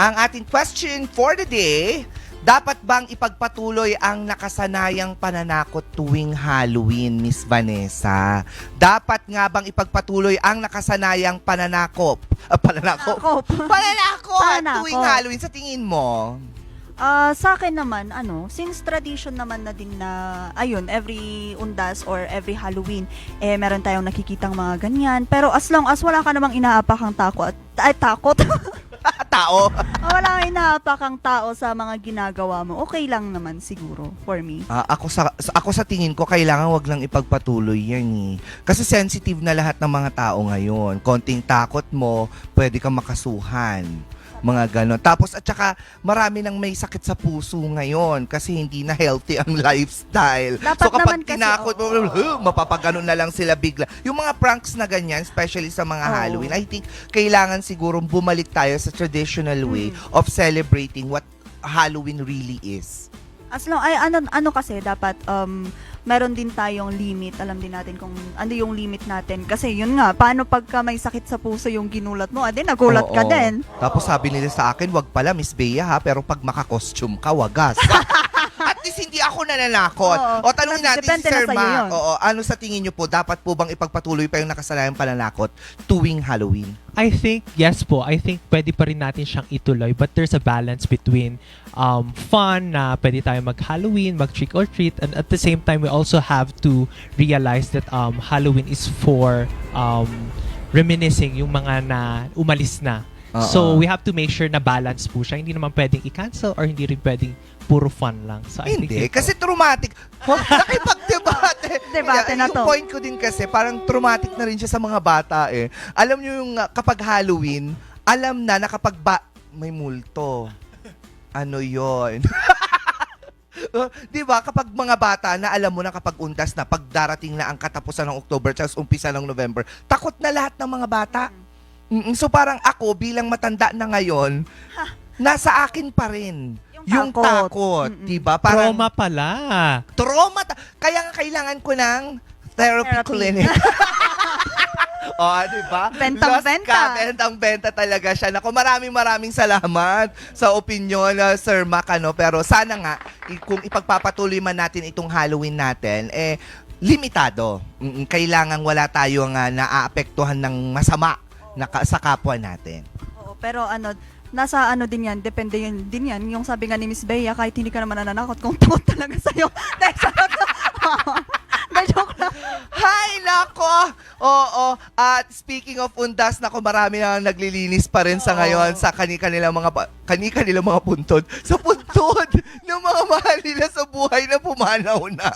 Ang ating question for the day, dapat bang ipagpatuloy ang nakasanayang pananakot tuwing Halloween, Miss Vanessa? Dapat nga bang ipagpatuloy ang nakasanayang pananakop? Ah, pananakop? Ako, Pananakot Pananakot. tuwing Halloween sa tingin mo? Ah, sa akin naman, ano, since tradition naman na din na, ayun, every undas or every Halloween, eh, meron tayong nakikitang mga ganyan. Pero as long as wala ka namang inaapakang takot, ay, takot, Tao? wala kang inaapakang tao sa mga ginagawa mo, okay lang naman siguro, for me. Ah, ako sa sa- ako sa tingin ko kailangan wag lang ipagpatuloy 'yan eh. Kasi sensitive na lahat ng mga tao ngayon. Konting takot mo, pwede kang makasuhan. Mga ganon. Tapos at saka marami nang may sakit sa puso ngayon kasi hindi na healthy ang lifestyle. Dapat so kapag naman kasi, tinakot oo. huh, mapapaganon na lang sila bigla. Yung mga pranks na ganyan, especially sa mga Oo. Halloween, I think kailangan siguro bumalik tayo sa traditional way Hmm. of celebrating what Halloween really is. As long, ay, ano, ano kasi, dapat, um, meron din tayong limit. Alam din natin kung ano yung limit natin. Kasi yun nga, paano pagka may sakit sa puso yung ginulat mo? Ade, nagulat ka Oo. din. Tapos sabi nila sa akin, wag pala, Miss Bea ha, pero pag maka-costume ka, wagas. Least hindi ako nananakot. Oo. O tanongin natin Depende si na Sir sa'yo Ma, yun. oo, ano sa tingin niyo po, dapat po bang ipagpatuloy pa yung nakasanayang pananakot tuwing Halloween? I think, yes po. I think pwede pa rin natin siyang ituloy. But there's a balance between um, fun na pwede tayo mag-Halloween, mag-trick or treat. And at the same time, we also have to realize that um, Halloween is for um, reminiscing yung mga na umalis na. Oo. So, we have to make sure na balance po siya. Hindi naman pwedeng i-cancel or hindi rin pwedeng puro fun lang. So, I think Hindi, po. kasi traumatic. Nakipag-debate. Debate na yung to. point ko din kasi, parang traumatic na rin siya sa mga bata eh. Alam niyo yung uh, kapag Halloween, alam na na kapag ba- may multo. Ano yon? 'Di ba kapag mga bata na alam mo na kapag undas na pag darating na ang katapusan ng October tapos umpisa ng November, takot na lahat ng mga bata. Mm-mm. So parang ako bilang matanda na ngayon, nasa akin pa rin Yung yung takot. takot, Mm-mm. 'di ba? Parang Trauma pala. trauma. ta- Kaya nga kailangan ko ng therapy, Therapy. clinic. oh, di ba? Bentang Lost benta. Ka, bentang benta talaga siya. Nako, maraming maraming salamat sa opinion na Sir Mac, ano. Pero sana nga, kung ipagpapatuloy man natin itong Halloween natin, eh, limitado. Mm, Kailangan wala tayong uh, naaapektuhan ng masama na ka- sa kapwa natin. Oo, pero ano, nasa ano din yan, depende yun din yan. Yung sabi nga ni Miss Bea, kahit hindi ka naman nananakot, kung takot talaga sa'yo. Dahil sa joke lang. Hay nako! Oo, at speaking of undas, nako marami na naglilinis pa rin sa ngayon sa kani-kanilang mga kani-kanilang mga puntod. Sa puntod ng mga mahal nila sa buhay na pumanaw na.